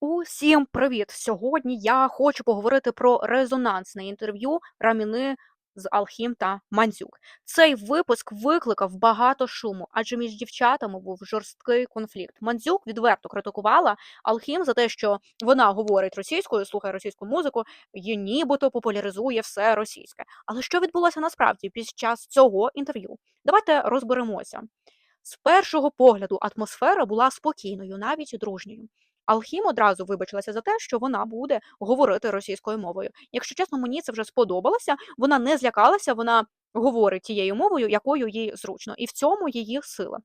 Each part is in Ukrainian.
Усім привіт! Сьогодні я хочу поговорити про резонансне інтерв'ю Раміни з Алхім та Мандзюк. Цей випуск викликав багато шуму, адже між дівчатами був жорсткий конфлікт. Мандзюк відверто критикувала Алхім за те, що вона говорить російською, слухає російську музику і нібито популяризує все російське. Але що відбулося насправді під час цього інтерв'ю? Давайте розберемося. З першого погляду атмосфера була спокійною, навіть дружньою. Алхім одразу вибачилася за те, що вона буде говорити російською мовою. Якщо чесно, мені це вже сподобалося. Вона не злякалася, вона говорить тією мовою, якою їй зручно, і в цьому її сила.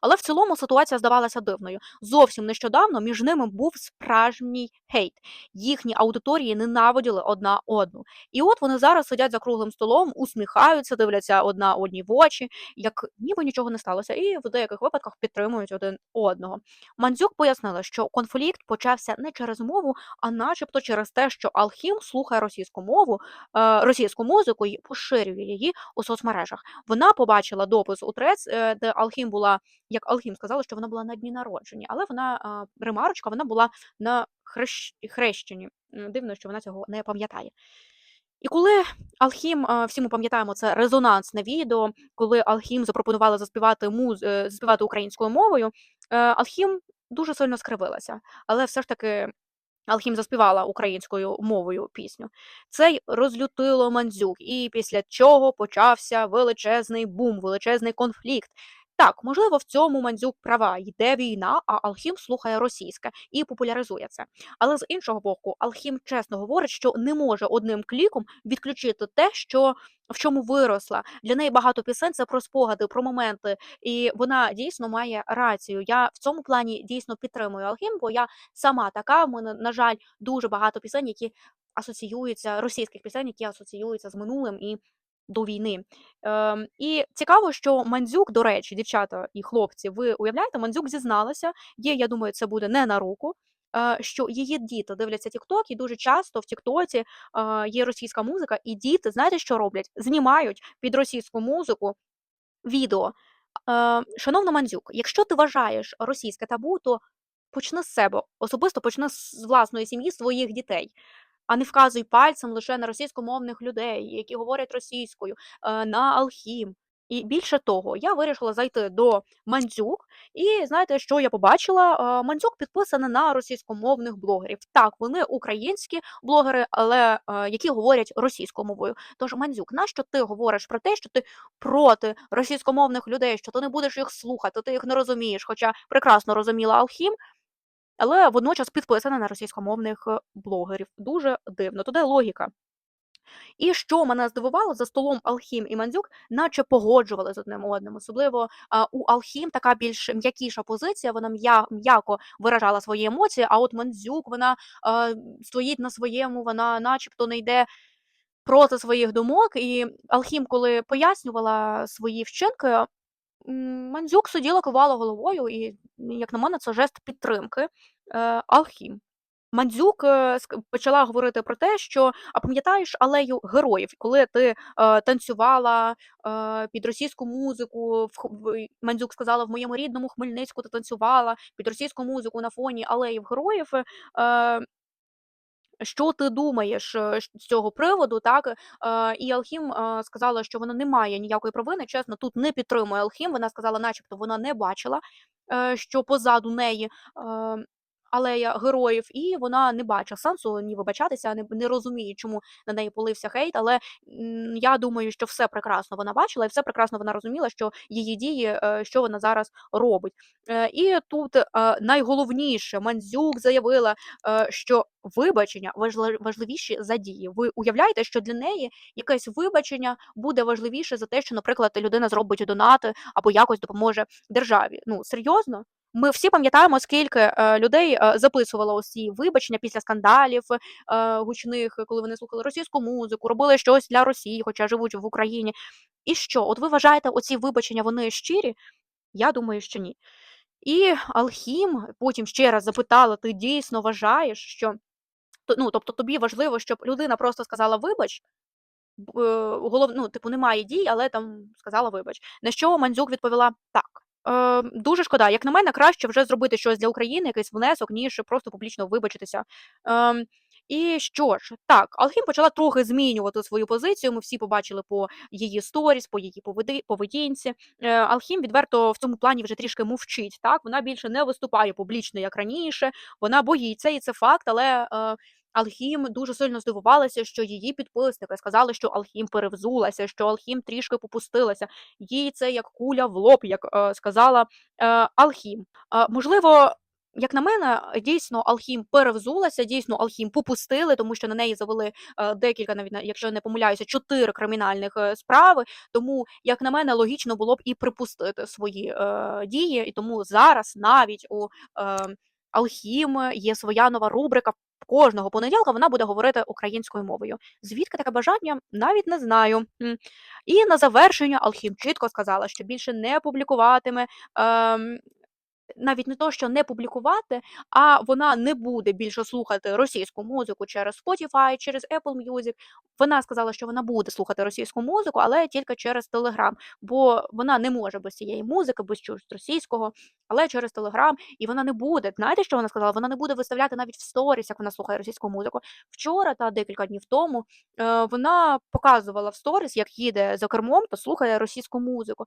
Але в цілому ситуація здавалася дивною. Зовсім нещодавно між ними був справжній хейт. Їхні аудиторії ненавиділи одна одну. І от вони зараз сидять за круглим столом, усміхаються, дивляться одна одній в очі, як ніби нічого не сталося, і в деяких випадках підтримують один одного. Мандзюк пояснила, що конфлікт почався не через мову, а начебто через те, що Алхім слухає російську мову, е, російську музику і поширює її у соцмережах. Вона побачила допис у трец, е, де Алхім була як Алхім сказала, що вона була на дні народження, але вона ремарочка, вона була на хрещ... хрещенні. Дивно, що вона цього не пам'ятає. І коли Алхім, всі ми пам'ятаємо це резонансне відео, коли Алхім запропонувала заспівати муз... Е, заспівати українською мовою, е, Алхім дуже сильно скривилася, але все ж таки. Алхім заспівала українською мовою пісню. Це розлютило мандзюк, і після чого почався величезний бум, величезний конфлікт. Так, можливо, в цьому Мандзюк права йде війна, а Алхім слухає російське і популяризує це. Але з іншого боку, Алхім чесно говорить, що не може одним кліком відключити те, що в чому виросла. Для неї багато пісень це про спогади, про моменти, і вона дійсно має рацію. Я в цьому плані дійсно підтримую Алхім, бо я сама така. В мене, на жаль, дуже багато пісень, які асоціюються російських пісень, які асоціюються з минулим і до війни. Ем, І цікаво, що Мандзюк, до речі, дівчата і хлопці, ви уявляєте, Мандзюк зізналася, є, я думаю, це буде не на руку. Е, що її діти дивляться Тікток, і дуже часто в Тіктоці е, є російська музика, і діти, знаєте, що роблять? Знімають під російську музику відео. Е, шановна Мандзюк, якщо ти вважаєш російське табу, то почни з себе, особисто почни з власної сім'ї своїх дітей а не вказуй пальцем лише на російськомовних людей, які говорять російською, е, на Алхім. І більше того, я вирішила зайти до Мандзюк, і знаєте, що я побачила? Е, Мандзюк підписана на російськомовних блогерів. Так, вони українські блогери, але е, які говорять російською мовою. Тож, Мандзюк, нащо ти говориш про те, що ти проти російськомовних людей, що ти не будеш їх слухати, ти їх не розумієш? Хоча прекрасно розуміла Алхім, але водночас підписана на російськомовних е, блогерів. Дуже дивно. Туди логіка. І що мене здивувало, за столом Алхім і Мандзюк, наче погоджували з одним одним. Особливо у Алхім така більш м'якіша позиція, вона м'яко виражала свої емоції, а от Мандзюк вона а, стоїть на своєму, вона начебто не йде проти своїх думок. І Алхім, коли пояснювала свої вчинки, Мандзюк сиділа, кивала головою, і, як на мене, це жест підтримки е, Алхім. Мандзюк е, почала говорити про те, що а пам'ятаєш алею героїв, коли ти е, танцювала е, під російську музику, в, Мандзюк сказала в моєму рідному Хмельницьку ти танцювала під російську музику на фоні алеїв героїв. Е, що ти думаєш е, з цього приводу? Так е, і Алхім е, сказала, що вона не має ніякої провини. Чесно, тут не підтримує Алхім. Вона сказала, начебто, вона не бачила, що позаду неї алея героїв, і вона не бачить сенсу ні вибачатися, не не розуміє, чому на неї полився хейт. Але м, я думаю, що все прекрасно вона бачила, і все прекрасно вона розуміла, що її дії, е, що вона зараз робить. Е, і тут е, найголовніше Мандзюк заявила, що вибачення важливіші за дії. Ви уявляєте, що для неї якесь вибачення буде важливіше за те, що, наприклад, людина зробить донати або якось допоможе державі. Ну серйозно? Ми всі пам'ятаємо, скільки е, людей е, записувало ось ці вибачення після скандалів е, гучних, коли вони слухали російську музику, робили щось для Росії, хоча живуть в Україні. І що? От ви вважаєте, оці вибачення вони щирі? Я думаю, що ні. І Алхім потім ще раз запитала: ти дійсно вважаєш, що ну, тобто тобі важливо, щоб людина просто сказала вибач. Голов... ну, типу, немає дій, але там сказала вибач. На що Мандзюк відповіла так. Е, дуже шкода. Як на мене, краще вже зробити щось для України, якийсь внесок, ніж просто публічно вибачитися. Ем, і що ж, так, Алхім почала трохи змінювати свою позицію. Ми всі побачили по її сторіс, по її поведінці. Е, Алхім відверто в цьому плані вже трішки мовчить. Так, вона більше не виступає публічно, як раніше. Вона боїться, і це факт, але. Алхім дуже сильно здивувалася, що її підписники сказали, що Алхім перевзулася, що Алхім трішки попустилася. Їй це як куля в лоб, як е, сказала е, Алхім. Е, можливо, як на мене, дійсно Алхім перевзулася, дійсно Алхім попустили, тому що на неї завели е, декілька, навіть якщо я не помиляюся, чотири кримінальних е, справи. Тому, як на мене, логічно було б і припустити свої е, дії. І тому зараз навіть у е, Алхім є своя нова рубрика. Кожного понеділка вона буде говорити українською мовою. Звідки таке бажання? Навіть не знаю. І на завершення Алхім чітко сказала, що більше не публікуватиме. ем, навіть не то, що не публікувати, а вона не буде більше слухати російську музику через Spotify, через Apple Music. Вона сказала, що вона буде слухати російську музику, але тільки через Telegram, бо вона не може без цієї музики, без чогось російського, але через Telegram. І вона не буде. Знаєте, що вона сказала? Вона не буде виставляти навіть в сторіс, як вона слухає російську музику. Вчора та декілька днів тому е, вона показувала в сторіс, як їде за кермом та слухає російську музику.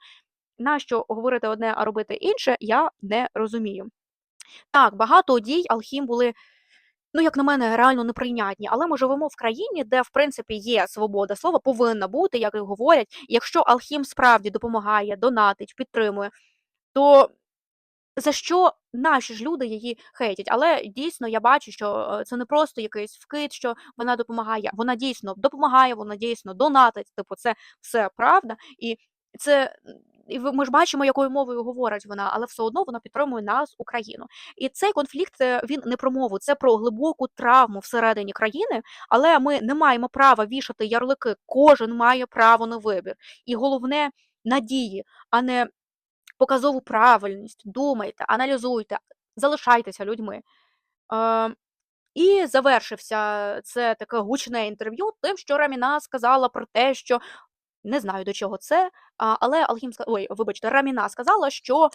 Нащо говорити одне, а робити інше, я не розумію. Так, багато дій Алхім були, ну, як на мене, реально неприйнятні, але ми живемо в країні, де, в принципі, є свобода слова, повинна бути, як і говорять. Якщо Алхім справді допомагає, донатить, підтримує, то за що наші ж люди її хейтять. Але дійсно я бачу, що е, це не просто якийсь вкид, що вона допомагає. Вона дійсно допомагає, вона дійсно донатить. Типу, це все правда. І це і ми ж бачимо, якою мовою говорить вона, але все одно вона підтримує нас, Україну. І цей конфлікт е, він не про мову, це про глибоку травму всередині країни. Але ми не маємо права вішати ярлики. Кожен має право на вибір. І головне надії, а не показову правильність. Думайте, аналізуйте, залишайтеся людьми. Е, і завершився це таке гучне інтерв'ю тим, що Раміна сказала про те, що не знаю до чого це, але Алхім ой, вибачте, Раміна сказала, що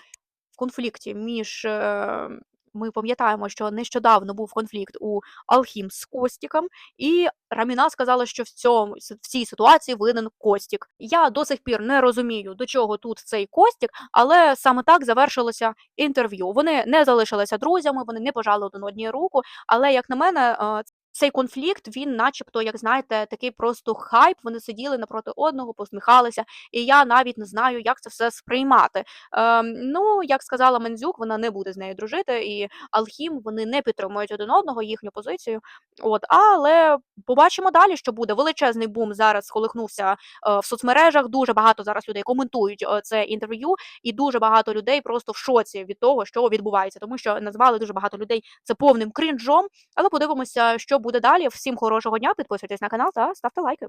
в конфлікті між. е, Ми пам'ятаємо, що нещодавно був конфлікт у Алхім з Костіком, і Раміна сказала, що в цьому в цій ситуації винен Костік. Я до сих пір не розумію, до чого тут цей Костік, але саме так завершилося інтерв'ю. Вони не залишилися друзями, вони не пожали один одній руку. Але як на мене, е, цей конфлікт він, начебто, як знаєте, такий просто хайп. Вони сиділи напроти одного, посміхалися, і я навіть не знаю, як це все сприймати. Ем, ну, як сказала Мендзюк, вона не буде з нею дружити, і Алхім вони не підтримують один одного, їхню позицію. От, але побачимо далі, що буде. Величезний бум зараз колихнувся е, в соцмережах. Дуже багато зараз людей коментують е, це інтерв'ю, і дуже багато людей просто в шоці від того, що відбувається, тому що назвали дуже багато людей це повним крінжом. Але подивимося, що буде далі. Всім хорошого дня. Підписуйтесь на канал та ставте лайки.